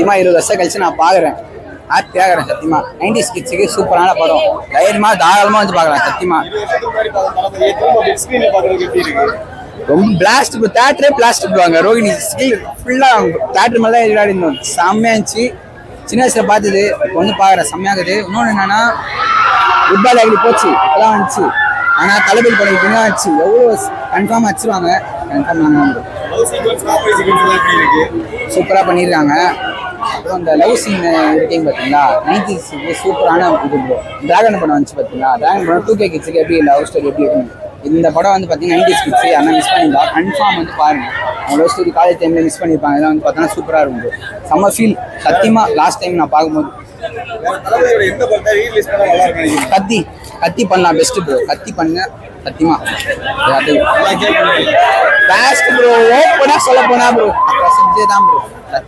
சத்தியமாக இருபது வருஷம் கழிச்சு நான் பார்க்குறேன். ஹாப்பியாக இருக்கிறேன் சத்தியமாக நைன்டி கிட்ஸுக்கு சூப்பரான படம். தைரியமாக தாராளமாக வந்து பார்க்குறேன் சத்தியமாக ரொம்ப பிளாஸ்ட் தேட்டரே பிளாஸ்ட் பண்ணுவாங்க ரோஹிணி ஸ்கில் ஃபுல்லாக தேட்டர் மேலே தான் இருந்தோம். செம்மையாக இருந்துச்சு. சின்ன வயசில் பார்த்தது. ஒன்று வந்து பார்க்குறேன். செம்மையாகுது இன்னொன்று என்னென்னா ஃபுட்பால் அப்படி போச்சு. அதான் வந்துச்சு. ஆனால் தளபதி படம் இப்படி ஆச்சு. எவ்வளோ கன்ஃபார்ம் வச்சுருவாங்க. கன்ஃபார்ம் நாங்கள் சூப்பராக பண்ணியிருக்காங்க. அப்புறம் அந்த லவ் சீன் இருக்கீங்க பார்த்தீங்களா? நைன்டி சூப்பரான இது ப்ரோ டிராகன் படம் வந்துச்சு பார்த்தீங்களா? டிராகன் படம் டூ கே கிட்ஸுக்கு எப்படி லவ் ஸ்டோரி எப்படி இருக்கும்? இந்த படம் வந்து பார்த்தீங்கன்னா நைன்டிஸ் கிட்ஸ் ஆனால் மிஸ் பண்ணியிருந்தா கன்ஃபார்ம் வந்து பாருங்க. லவ் ஸ்டோரி காலேஜ் டைமில் மிஸ் பண்ணியிருப்பாங்க. இதெல்லாம் வந்து பார்த்தோன்னா சூப்பராக இருக்கும் bro. செம்ம ஃபீல் சத்தியமாக லாஸ்ட் டைம் நான் பார்க்கும்போது. கத்தி கத்தி பண்ணலாம் பெஸ்ட் ப்ரோ கத்தி பண்ண சத்தியமா. பெஸ்ட் ப்ரோ ஓப்பனா சொல்ல போனா ப்ரோ dizer amor. Já.